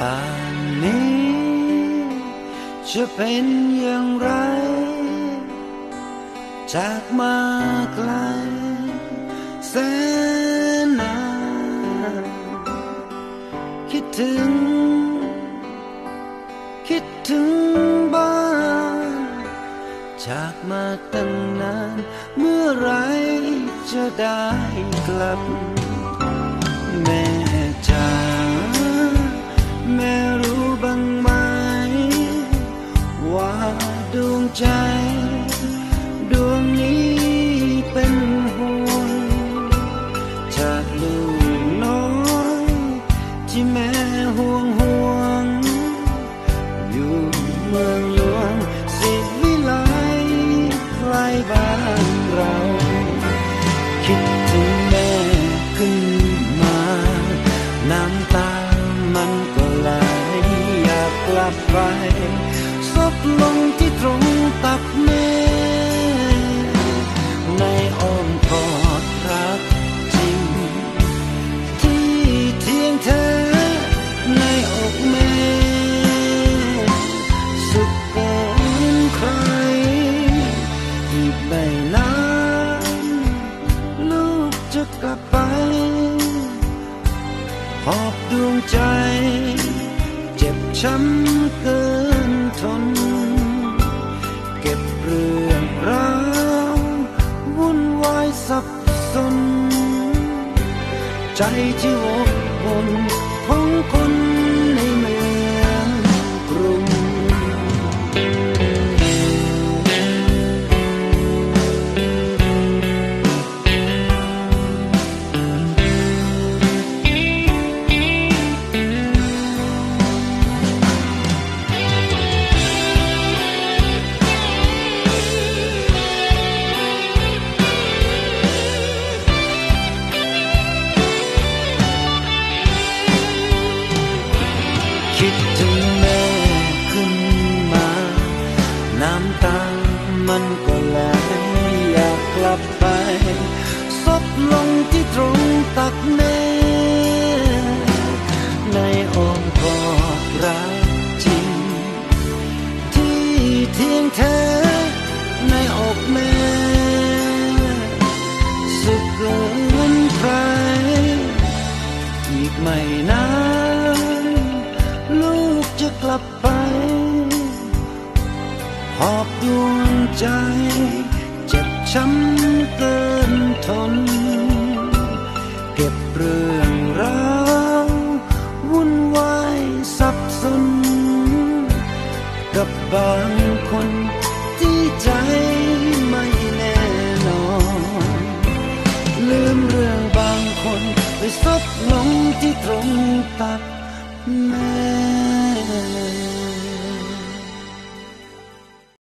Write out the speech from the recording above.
ป่านนี้ จะเป็นอย่างไร จากมาไกลแสนนานคิดถึง คิดถึงบ้าน จากมาตั้งนาน เมื่อไรจะได้กลับแม่ แม่รู้บ้างไหม ว่าดวงใจ ดวงนี้เป็นห่วงจากลูกน้อยที่แม่ห่วงห่วง อยู่เมืองหลวงสิวิไลใกล้บ้านเรา คิดถึงแม่ขึ้นมา น้ำตามัน ก็ไหลอยากกลับไปซบลงที่ตรงตักแม่ ในอ้อมกอดรักจริง ที่เทียงแท้ในอกแม่สุขเกินใครอีกไม่นานลูกจะกลับไปหอบดวงใจ จ็บช้ำเกินทน เก็บเรื่องราววุ่นวายสับสน ใจที่วกวนของคนใน คิดถึงแม่ขึ้นมา น้ำตามันก็ไหลอยากกลับไปซบลงที่ตรงตักแม่ ในอ้อมกอดรักจริง ที่เทียงแท้ในอกแม่ สุขเกินใครอีกไม่นาน กจะกลับไป หอบดวงใจ เจ็บช้ำเกินทน เก็บเรื่องราววุ่นวายสับสน กับบางคนที่ใจไม่แน่นอน ลืมเรื่องบางคนไปซบลงที่ตรงตักแม่ Hallelujah.